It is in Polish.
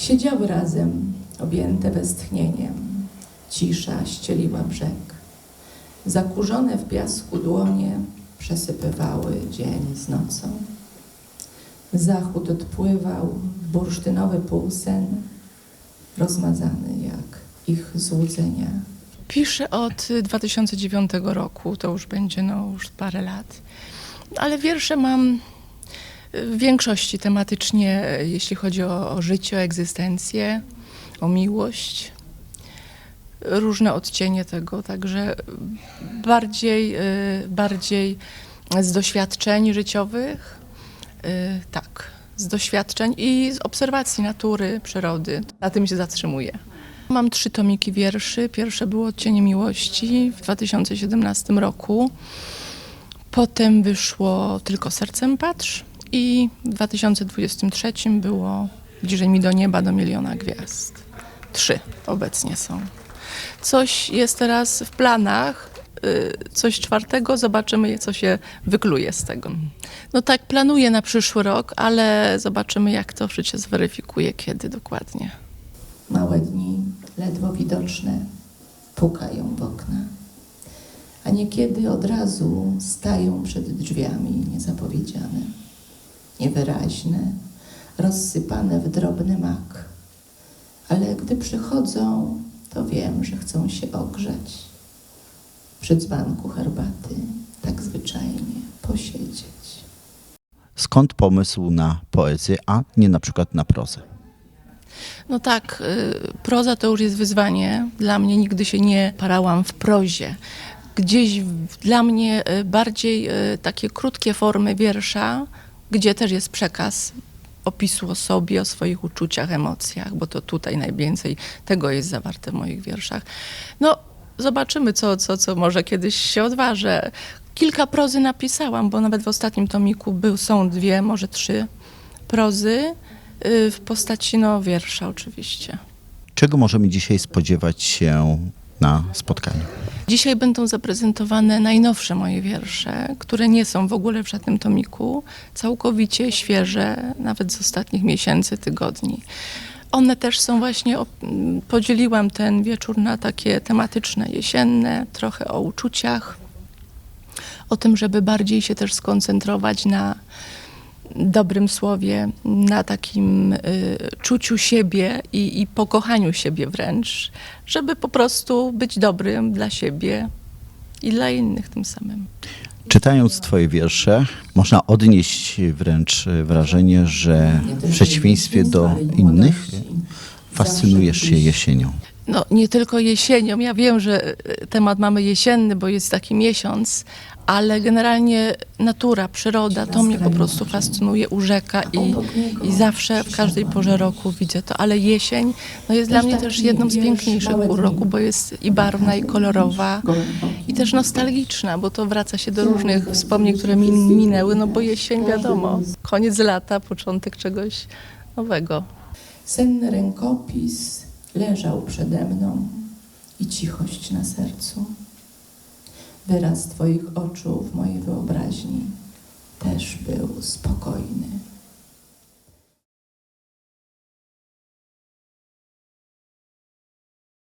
Siedziały razem, objęte westchnieniem. Cisza ścieliła brzeg. Zakurzone w piasku dłonie przesypywały dzień z nocą. Zachód odpływał w bursztynowy półsen, rozmazany jak ich złudzenia. Piszę od y, 2009 roku, to już będzie no, już parę lat. Ale wiersze mam w większości tematycznie, jeśli chodzi o, o życie, o egzystencję, o miłość. Różne odcienie tego, także bardziej, y, bardziej z doświadczeń życiowych, y, tak, z doświadczeń i z obserwacji natury, przyrody. Na tym się zatrzymuję. Mam trzy tomiki wierszy. Pierwsze było Odcienie Miłości w 2017 roku. Potem wyszło Tylko sercem patrz i w 2023 było Bliżej mi do nieba, do miliona gwiazd. Trzy obecnie są. Coś jest teraz w planach, y, coś czwartego, zobaczymy, co się wykluje z tego. No tak, planuję na przyszły rok, ale zobaczymy, jak to życie zweryfikuje, kiedy dokładnie. Małe dni, ledwo widoczne, pukają w okna, a niekiedy od razu stają przed drzwiami niezapowiedziane, niewyraźne, rozsypane w drobny mak. Ale gdy przychodzą, to wiem, że chcą się ogrzać. Przy dzbanku herbaty, tak zwyczajnie posiedzieć. Skąd pomysł na poezję, a nie na przykład na prozę? No tak, y, proza to już jest wyzwanie. Dla mnie nigdy się nie parałam w prozie. Gdzieś dla mnie y, bardziej y, takie krótkie formy wiersza, gdzie też jest przekaz opisu o sobie, o swoich uczuciach, emocjach, bo to tutaj najwięcej tego jest zawarte w moich wierszach. No, zobaczymy, co, co, co może kiedyś się odważę. Kilka prozy napisałam, bo nawet w ostatnim tomiku był, są dwie, może trzy prozy y, w postaci no, wiersza oczywiście. Czego możemy dzisiaj spodziewać się na spotkaniu? Dzisiaj będą zaprezentowane najnowsze moje wiersze, które nie są w ogóle w żadnym tomiku, całkowicie świeże, nawet z ostatnich miesięcy, tygodni. One też są właśnie, podzieliłam ten wieczór na takie tematyczne, jesienne, trochę o uczuciach, o tym, żeby bardziej się też skoncentrować na dobrym słowie, na takim y, czuciu siebie i, i pokochaniu siebie wręcz, żeby po prostu być dobrym dla siebie i dla innych tym samym. Czytając Twoje wiersze, można odnieść wręcz wrażenie, że w przeciwieństwie do innych fascynujesz się jesienią. No, nie tylko jesienią. Ja wiem, że y, temat mamy jesienny, bo jest taki miesiąc, ale generalnie natura, przyroda, to mnie po prostu fascynuje, urzeka i, i zawsze w każdej porze roku widzę to. Ale jesień no jest dla mnie też jedną z piękniejszych pór roku, bo jest i barwna, i kolorowa, i też nostalgiczna, bo to wraca się do różnych wspomnień, które mi minęły, no bo jesień wiadomo, koniec lata, początek czegoś nowego. Senny rękopis leżał przede mną i cichość na sercu. Wyraz Twoich oczu w mojej wyobraźni też był spokojny.